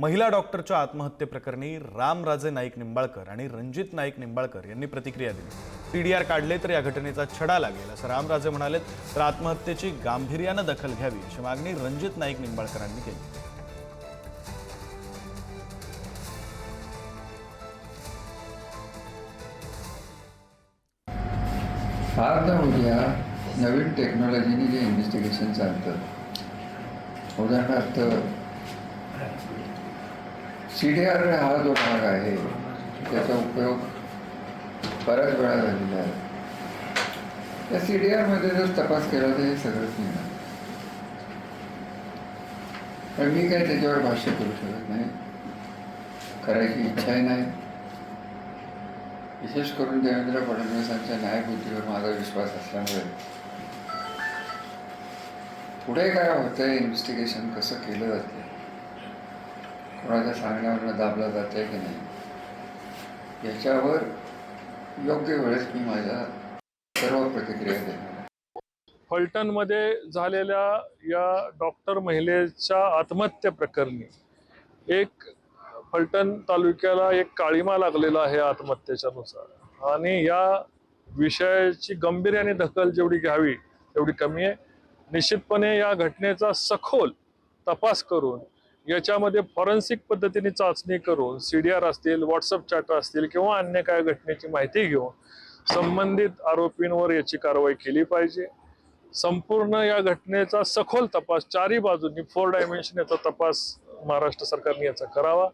महिला डॉक्टरच्या आत्महत्येप्रकरणी रामराजे नाईक निंबाळकर आणि रणजित नाईक निंबाळकर यांनी प्रतिक्रिया दिली. पीडीआर काढले तर या घटनेचा छडा लागेल असं रामराजे म्हणाले तर आत्महत्येची गांभीर्यानं दखल घ्यावी अशी मागणी रणजित नाईक निंबाळकरांनी केली. फार तर उद्या नवीन टेक्नॉलॉजीने जे इन्व्हेस्टिगेशन चालतं. उदाहरणार्थ सी डी आर हा जो भाग आहे त्याचा उपयोग बऱ्याच वेळा झालेला आहे. त्या सी डी आरमध्ये जर तपास केला तर हे सगळंच मिळणार पण मी काय त्याच्यावर भाष्य करू शकत नाही. करायची इच्छाही नाही. विशेष करून देवेंद्र फडणवीसांच्या न्यायबुद्धीवर माझा विश्वास असल्यामुळे. पुढे काय होतंय इन्व्हेस्टिगेशन कसं केलं जाते कोणाच्या सांगण्यावरनं दाबलं जाते की नाही? याच्यावर योग्य वेळेस मी माझ्या सर्व प्रतिक्रिया देणार फलटणमध्ये झालेल्या या डॉक्टर महिलेच्या आत्महत्या प्रकरणी एक फलटण तालुक्याला एक काळीमा लागलेला आहे आत्महत्येच्या नुसार आणि या विषयाची गंभीर्याने दखल जेवढी घ्यावी तेवढी कमी आहे. निश्चितपणे या घटनेचा सखोल तपास करून याच्यामध्ये फॉरेन्सिक पद्धतीने चाचणी करून सी डी आर असतील व्हॉट्सअप चॅट असतील किंवा अन्य काय घटनेची माहिती घेऊन संबंधित आरोपींवर याची कारवाई केली पाहिजे. संपूर्ण या घटनेचा सखोल तपास चारही बाजूंनी फोर डायमेन्शन याचा तपास महाराष्ट्र सरकारने याचा करावा.